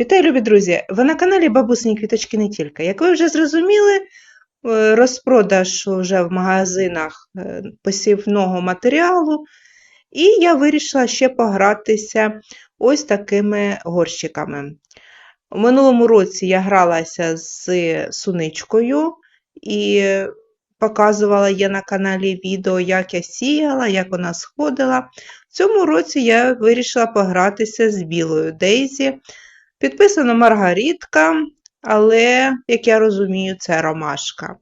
Вітаю, любі друзі! Ви на каналі Бабусині Квіточки не тільки. Як ви вже зрозуміли, е, розпродаж вже в магазинах е, посівного матеріалу, і я вирішила ще погратися ось такими горщиками. У минулому році я гралася з суничкою і показувала є на каналі відео, як я сіяла, як вона сходила. В цьому році я вирішила погратися з білою Дейзі. Підписано Маргаритка, але, як я розумію, це ромашка.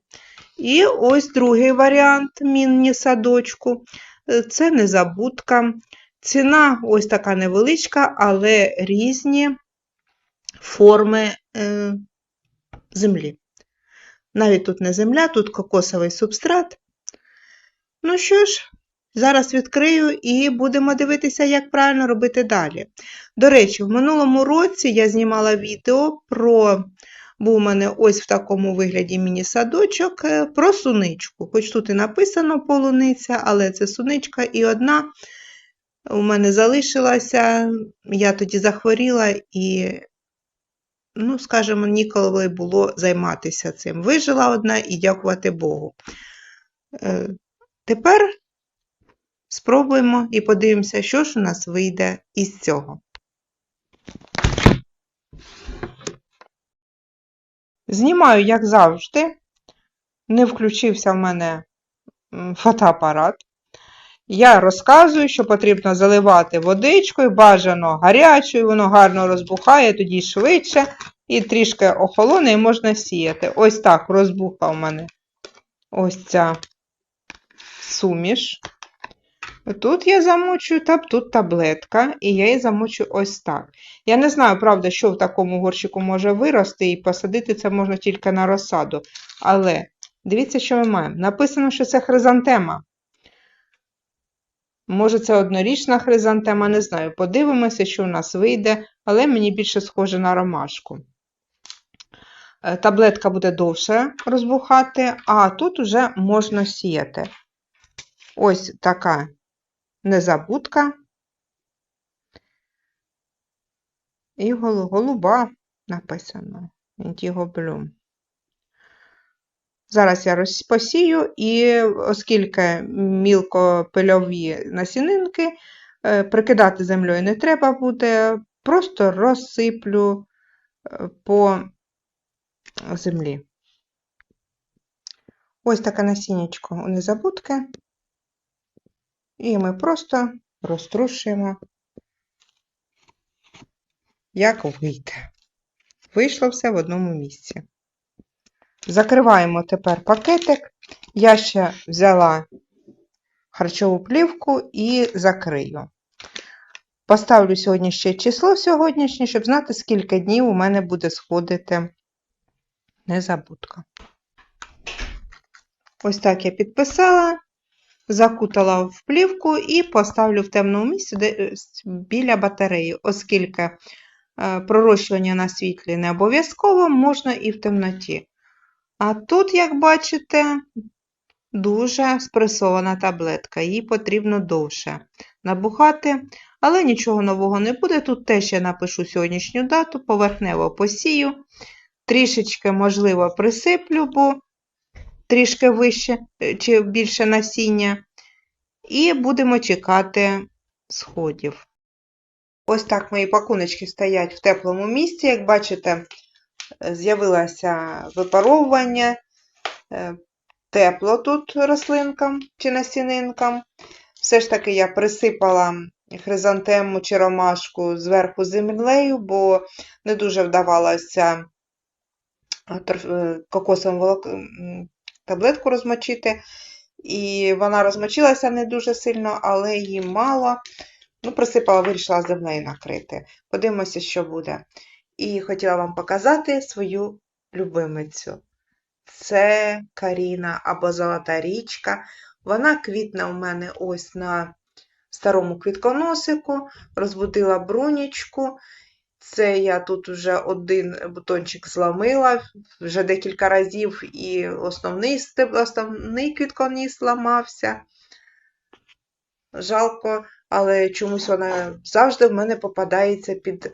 І ось другий варіант міні-садочку. Це незабудка. Ціна ось така невеличка, але різні форми е, землі. Навіть тут не земля, тут кокосовий субстрат. Ну що ж, зараз відкрию і будемо дивитися, як правильно робити далі. До речі, в минулому році я знімала відео про, був у мене ось в такому вигляді міні-садочок, е, про суничку. Хоч тут і написано полуниця, але це суничка і одна у мене залишилася. Я тоді захворіла і, ну, скажімо, ніколи було займатися цим. Вижила одна і дякувати Богу. Е, Тепер спробуємо і подивимося, що ж у нас вийде із цього. Знімаю, як завжди. Не включився в мене фотоапарат. Я розказую, що потрібно заливати водичкою, бажано гарячою, воно гарно розбухає, тоді швидше, і трішки охолоне, і можна сіяти. Ось так розбухла у мене ось ця суміш. Тут я замочую, таб, тут таблетка, і я її замочу ось так. Я не знаю, правда, що в такому горщику може вирости, і посадити це можна тільки на розсаду. Але дивіться, що ми маємо. Написано, що це хризантема. Може, це однорічна хризантема, не знаю. Подивимося, що у нас вийде, але мені більше схоже на ромашку. Е, Таблетка буде довше розбухати, а тут вже можна сіяти. Ось така незабудка. І голуба написано. Блюм. Зараз я роз- посію, і оскільки мілкопильові насінинки, е, прикидати землею не треба буде, просто розсиплю е, по землі. Ось таке насіннячко у незабудки. І ми просто розтрушуємо, як вийде. Вийшло все в одному місці. Закриваємо тепер пакетик. Я ще взяла харчову плівку і закрию. Поставлю сьогодні ще число сьогоднішнє, щоб знати, скільки днів у мене буде сходити незабудка. Ось так я підписала, закутала в плівку і поставлю в темному місці де- е, біля батареї, оскільки е, пророщування на світлі не обов'язково, можна і в темноті. А тут, як бачите, дуже спресована таблетка, їй потрібно довше набухати, але нічого нового не буде. Тут теж я напишу сьогоднішню дату, поверхнево посію, трішечки, можливо, присиплю, бо трішки вище е, чи більше насіння, і будемо чекати сходів. Ось так мої пакуночки стоять в теплому місці. Як бачите, е, з'явилося випаровування, е, тепло тут рослинкам чи насінинкам. Все ж таки я присипала хризантему чи ромашку зверху землею, бо не дуже вдавалося кокосовим волок- м, таблетку розмочити. І вона розмочилася не дуже сильно, але її мало. Ну, присипала, вирішила землею накрити. Подивимося, що буде. І хотіла вам показати свою любимицю. Це Каріна або Золота річка. Вона квітне у мене ось на старому квітконосику, розбудила брунічку. Це я тут вже один бутончик зламила, вже декілька разів, і основний, стеб, основний квітконіс зламався. Жалко, але чомусь вона завжди в мене попадається під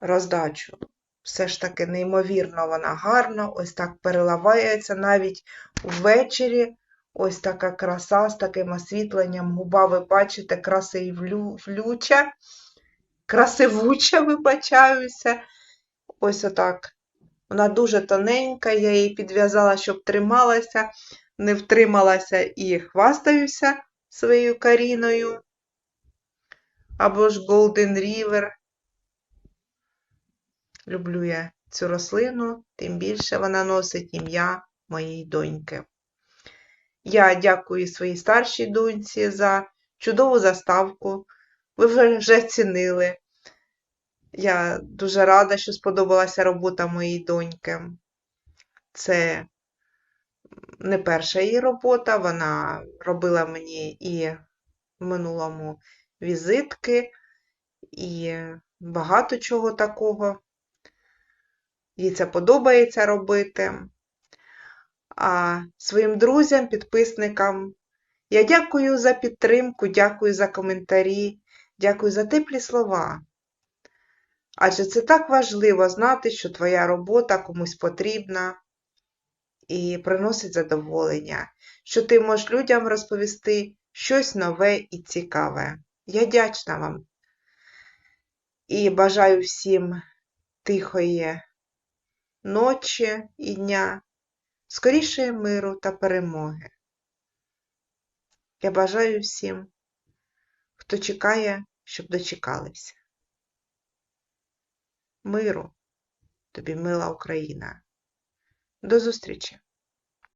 роздачу. Все ж таки, неймовірно, вона гарна, ось так переливається навіть ввечері. Ось така краса з таким освітленням. Губа, ви бачите, красивлюча, красивуча, вибачаюся. Ось отак. Вона дуже тоненька, я її підв'язала, щоб трималася, не втрималася і хвастаюся своєю каріною. Або ж Golden River. Люблю я цю рослину, тим більше вона носить ім'я моєї доньки. Я дякую своїй старшій доньці за чудову заставку. Ви вже- цінили. Я дуже рада, що сподобалася робота моєї доньки. Це не перша її робота, вона робила мені і в минулому візитки, і багато чого такого. Їй це подобається робити. А своїм друзям, підписникам я дякую за підтримку, дякую за коментарі, дякую за теплі слова. Адже це так важливо знати, що твоя робота комусь потрібна і приносить задоволення, що ти можеш людям розповісти щось нове і цікаве. Я вдячна вам і бажаю всім тихої ночі і дня, скорішої миру та перемоги. Я бажаю всім, хто чекає, щоб дочекалися. Миру тобі, мила Україна. До зустрічі!